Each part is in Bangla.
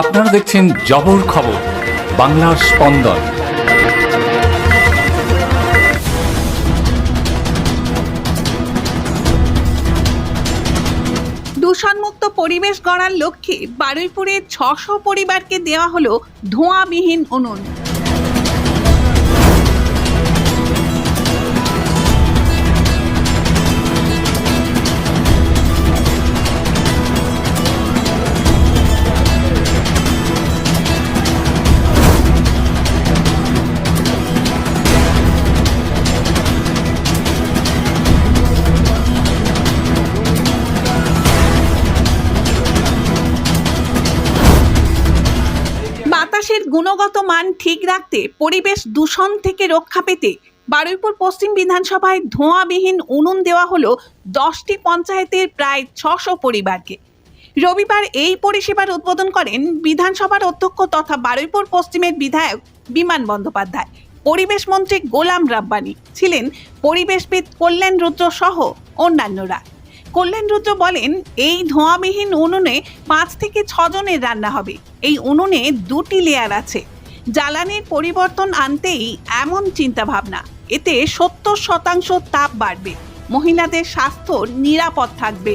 আপনারা দেখছেন জবর খবর, বাংলার স্পন্দন। দূষণমুক্ত পরিবেশ গড়ার লক্ষ্যে বারুইপুরে ছশো পরিবারকে দেওয়া হলো ধোঁয়াবিহীন উনুন। বাতাসের গুণগত মান ঠিক রাখতে পরিবেশ দূষণ থেকে রক্ষা পেতে বারুইপুর পশ্চিম বিধানসভায় ধোঁয়াবিহীন উনুন দেওয়া হলো দশটি পঞ্চায়েতের প্রায় ছশো পরিবারকে। রবিবার এই পরিষেবার উদ্বোধন করেন বিধানসভার অধ্যক্ষ তথা বারুইপুর পশ্চিমের বিধায়ক বিমান বন্দ্যোপাধ্যায়। পরিবেশ মন্ত্রী গোলাম রাব্বানি ছিলেন পরিবেশবিদ কল্যাণ রুদ্র সহ অন্যান্যরা। কল্যাণ রুদ্র বলেন, এই ধোঁয়াবিহীন উনুনে পাঁচ থেকে ছজনের রান্না হবে। এই উনুনে দুটি লেয়ার আছে। জ্বালানির পরিবর্তন আনতেই এমন চিন্তাভাবনা। এতে সত্তর শতাংশ তাপ বাড়বে। মহিলাদের স্বাস্থ্য নিরাপদ থাকবে।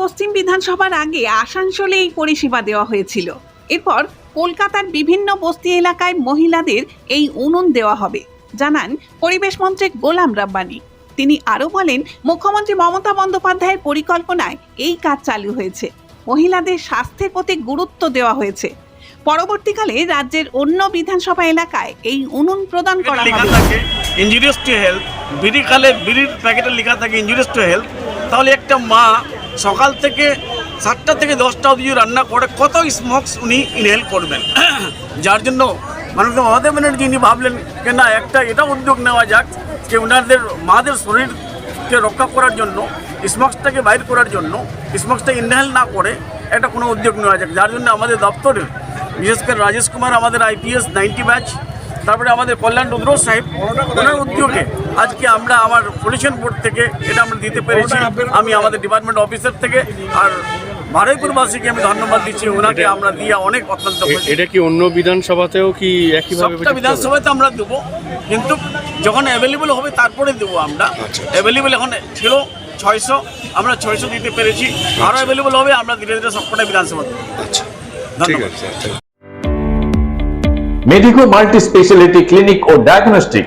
পশ্চিম বিধানসভার আগে আসানসোলে এই পরিষেবা দেওয়া হয়েছিল। এরপর কলকাতার বিভিন্ন বস্তি এলাকায় মহিলাদের এই উনুন দেওয়া হবে জানান পরিবেশ মন্ত্রী গোলাম রাব্বানি। তিনি আরও বলেন মুখ্যমন্ত্রী মমতা বন্দ্যোপাধ্যায়ের পরিকল্পনায় এই কাজ চালু হয়েছে। মহিলাদের স্বাস্থ্যের প্রতি গুরুত্ব দেওয়া হয়েছে। পরবর্তীকালে রাজ্যের অন্য বিধানসভা এলাকায় এই উনুন প্রদান করা হবে। ইঞ্জুরিয়াস টু হেলথ বিড়ি খালে বিড়ির প্যাকেটে লেখা থাকে ইঞ্জুরিয়াস টু হেলথ তাহলে একটা মা সকাল থেকে সাতটা থেকে দশটা অবধি রান্না করে কত স্মোকস উনি ইনহেল করবেন। যার জন্য মাননীয় মমতা ব্যানার্জি উনি ভাবলেন যে না, একটা এটা উদ্যোগ নেওয়া যাক যে ওনাদের, মাদের শরীরকে রক্ষা করার জন্য স্মোকসটাকে বাইর করার জন্য স্মোকসটা ইনহেল না করে একটা কোনো উদ্যোগ নেওয়া যাক। যার জন্য আমাদের দপ্তরে, বিশেষ করে রাজেশ কুমার, আমাদের আইপিএস নাইনটি ব্যাচ তারপরে আমাদের কল্যাণ রুদ্র সাহেব, ওনার উদ্যোগে আজকে আমরা আমার পলিউশন বোর্ড থেকে এটা আমরা দিতে পেরেছি। আমি আমাদের ডিপার্টমেন্ট অফিসার থেকে আর বারুইপুরবাসীকে আমি ধন্যবাদ দিচ্ছি। ওনাকে আমরা দিয়ে অনেক অত্যন্ত এটা কি অন্য বিধানসভাতেও কি একইভাবে সবটা বিধানসভাতে আমরা দেবো। কিন্তু যখন অ্যাভেলেবেল হবে তারপরে দেবো আমরা। আচ্ছা। অ্যাভেলেবেল এখন ছিল ছয়শো আমরা ছয়শো দিতে পেরেছি। আরও অ্যাভেলেবেল হবে আমরা ধীরে ধীরে সবকটা বিধানসভা দেবো। আচ্ছা ধন্যবাদ। আচ্ছা মেডিকো মাল্টি স্পেশালিটি ক্লিনিক ও ডায়াগনস্টিক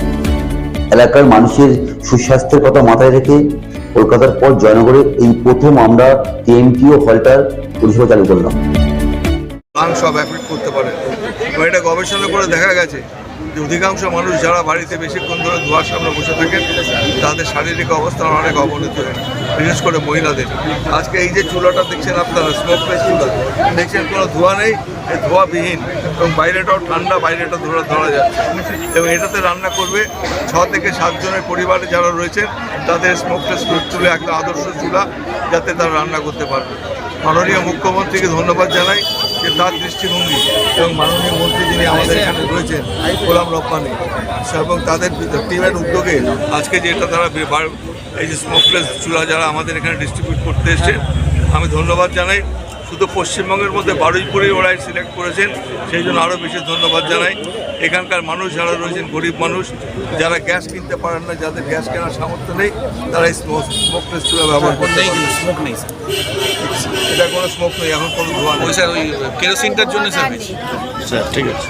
এলাকার মানুষের সুস্বাস্থ্যের কথা মাথায় রেখে কলকাতার পর জয়নগরে এই প্রথম আমরা টিএমটি ও হলটার পরিষেবা চালু করলাম। সব করতে পারে। এটা গবেষণা করে দেখা গেছে। যে অধিকাংশ মানুষ যারা বাড়িতে বেশিক্ষণ ধরে ধোয়ার সামনে বসে থাকেন তাদের শারীরিক অবস্থার অনেক অবনতি হয়, বিশেষ করে মহিলাদের। আজকে এই যে চুলাটা দেখছেন আপনারা স্মোক স্মোকলেস চুলা, দেখছেন কোনো ধোয়া নেই ধোয়াবিহীন এবং বাইরেটাও ঠান্ডা, বাইরেটা ধরা ধরা যাচ্ছে। এবং এটাতে রান্না করবে ছ থেকে সাতজনের পরিবারে যারা রয়েছেন তাদের স্মোক স্মোকলেস চুলে একটা আদর্শ চুলা, যাতে তারা রান্না করতে পারবে। মাননীয় মুখ্যমন্ত্রীকে ধন্যবাদ জানাই যে তার দৃষ্টিভঙ্গি এবং মাননীয় মন্ত্রী যিনি আমাদের এখানে রয়েছেন, গোলাম রব্বানি এবং তাদের টিমের উদ্যোগে আজকে যেটা তারা এই যে স্মোকলেস চুলা যারা আমাদের এখানে ডিস্ট্রিবিউট করতে এসছে, আমি ধন্যবাদ জানাই। শুধু পশ্চিমবঙ্গের মধ্যে বারুইপুরেই ওরাই সিলেক্ট করেছেন সেই জন্য আরও বেশি ধন্যবাদ জানাই। এখানকার মানুষ যারা রয়েছেন গরিব মানুষ যারা গ্যাস কিনতে পারেন না যাদের গ্যাস কেনার সামর্থ্য নেই তারা এই স্মোকলেস চুলা ব্যবহার করতে স্মোক নেই এটা কোনো স্মোক নেই এখন কোনো ধোয়া নেই। ওই স্যার ওই কেরোসিনটার জন্য স্যার ঠিক আছে।